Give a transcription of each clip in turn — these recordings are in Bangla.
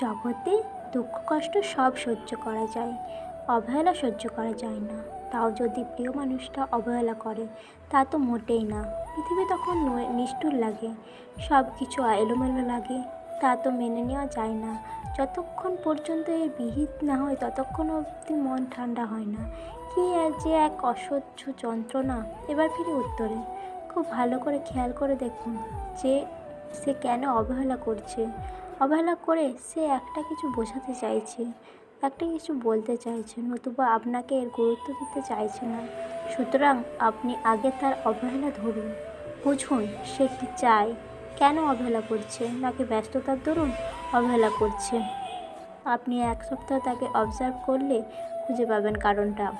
জগতে দুঃখ কষ্ট সব সহ্য করা যায়, অবহেলা সহ্য করা যায় না। তাও যদি প্রিয় মানুষটা অবহেলা করে, তা তো মোটেই না। পৃথিবী তখন নিষ্ঠুর লাগে সব কিছু এলোমেলো লাগে, তা তো মেনে নেওয়া যায় না। যতক্ষণ পর্যন্ত এর বিহিত না হয়, ততক্ষণ অবধি মন ঠান্ডা হয় না। কি যে এক অসহ্য যন্ত্রণা। এবার ফিরে উত্তরে। খুব ভালো করে খেয়াল করে দেখুন যে সে কেন অবহেলা করছে? অবহেলা করে সে একটা কিছু বোঝাতে চাইছে, একটা কিছু বলতে চাইছে, নতুবা আপনাকে এর গুরুত্ব দিতে চাইছে না। সুতরাং আপনি আগে তার অবহেলা ধরুন। বুঝুন, সে কি চায়? কেন অবহেলা করছে? নাকি ব্যস্ততার দরুন অবহেলা করছে? আপনি এক সপ্তাহ তাকে অবজার্ভ করলে খুঁজে পাবেন কারণটা।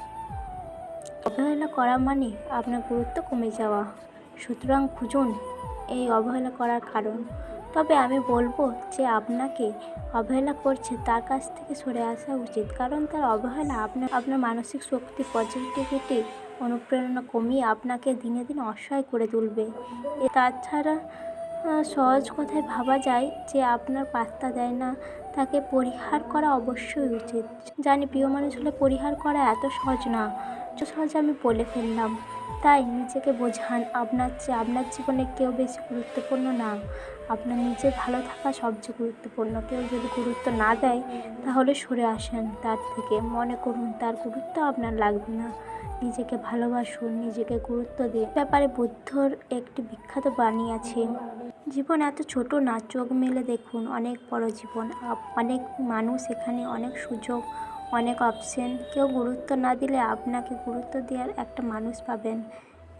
অবহেলা করা মানে আপনার গুরুত্ব কমে যাওয়া। সুতরাং খুঁজুন। এই অবহেলা করার কারণ। তবে আমি বলব যে আপনাকে অবহেলা করছে তার কাছ থেকে সরে আসা উচিত। কারণ তার অবহেলা আপনার আপনার মানসিক শক্তি পজিটিভিটি অনুপ্রেরণা কমিয়ে আপনাকে দিনে দিনে অসহায় করে তুলবে। এ তাছাড়া সহজ কথায় ভাবা যায় যে আপনার পাত্তা দেয় না তাকে পরিহার করা অবশ্যই উচিত। জানি প্রিয় মানুষ হলে পরিহার করা এত সহজ না। এত সহজে আমি বলে ফেললাম, তাই নিজেকে বোঝান, আপনার চেয়ে আপনার জীবনে কেউ বেশি গুরুত্বপূর্ণ না। আপনার নিজে ভালো থাকা সবচেয়ে গুরুত্বপূর্ণ। কেউ যদি গুরুত্ব না দেয়, তাহলে সরে আসেন তার থেকে। মনে করুন, তার গুরুত্ব আপনার লাগবে না। নিজেকে ভালোবাসুন, নিজেকে গুরুত্ব দিন। ব্যাপারে বুদ্ধর একটি বিখ্যাত বাণী আছে। জীবন এত ছোট না, চোখ মেলে দেখুন, অনেক বড় জীবন। অনেক মানুষ এখানে, অনেক সুযোগ, অনেক অপশন কেউ গুরুত্ব না দিলে আপনাকে গুরুত্ব দেওয়ার একটা মানুষ পাবেন।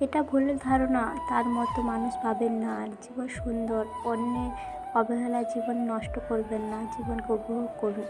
এটা ভুলের ধারণা, তার মতো মানুষ পাবেন না। আর জীবন সুন্দর, অন্যের অবহেলা জীবন নষ্ট করবেন না, জীবনকে উপভোগ করুন।